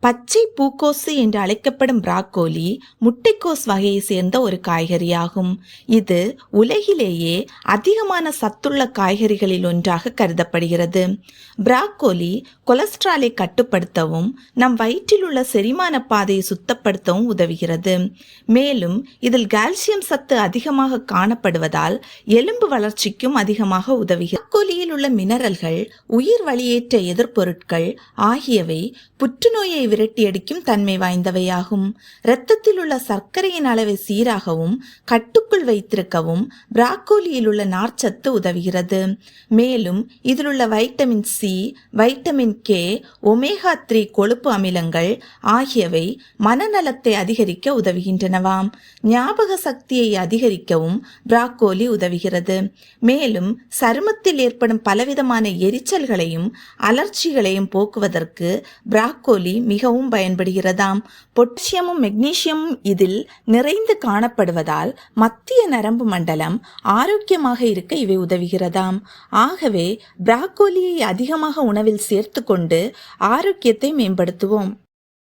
பச்சை பூக்கோசு என்று அழைக்கப்படும் பிராக்கோலி முட்டைக்கோஸ் வகையை சேர்ந்த ஒரு காய்கறியாகும். இது உலகிலேயே அதிகமான சத்துள்ள காய்கறிகளில் ஒன்றாக கருதப்படுகிறது. பிராக்கோலி கொலஸ்ட்ராலை கட்டுப்படுத்தவும் நம் வயிற்றில் உள்ள செரிமான பாதையை சுத்தப்படுத்தவும் உதவுகிறது. மேலும் இதில் கால்சியம் சத்து அதிகமாக காணப்படுவதால் எலும்பு வளர்ச்சிக்கும் அதிகமாக உதவுகிறது. பிராக்கோலியில் உள்ள மினரல்கள் உயிர் வழியேற்ற எதிர்பொருட்கள் ஆகியவை புற்றுநோயை விரட்டியடிக்கும் தன்மை வாய்ந்தவையாகும். இரத்தத்தில் உள்ள சர்க்கரையின் அளவை சீராகவும் கட்டுக்குள் வைத்திருக்கவும் பிராக்கோலியில் உள்ள நார்ச்சத்து உதவுகிறது. மேலும் இதில் உள்ள vitamin C vitamin K omega three கொழுப்பு அமிலங்கள் ஆகியவை மனநலத்தை அதிகரிக்க உதவுகின்றனவாம். ஞாபக சக்தியை அதிகரிக்கவும் பிராக்கோலி உதவுகிறது. மேலும் சருமத்தில் ஏற்படும் பலவிதமான எரிச்சல்களையும் அலர்ச்சிகளையும் போக்குவதற்கு பிராக்கோலி மிகவும் பயன்படுகிறதாம். பொட்டாசியமும் மெக்னீசியமும் இதில் நிறைந்து காணப்படுவதால் மத்திய நரம்பு மண்டலம் ஆரோக்கியமாக இருக்க இவை உதவுகிறதாம். ஆகவே பிராக்கோலியை அதிகமாக உணவில் சேர்த்துக்கொண்டு ஆரோக்கியத்தை மேம்படுத்துவோம்.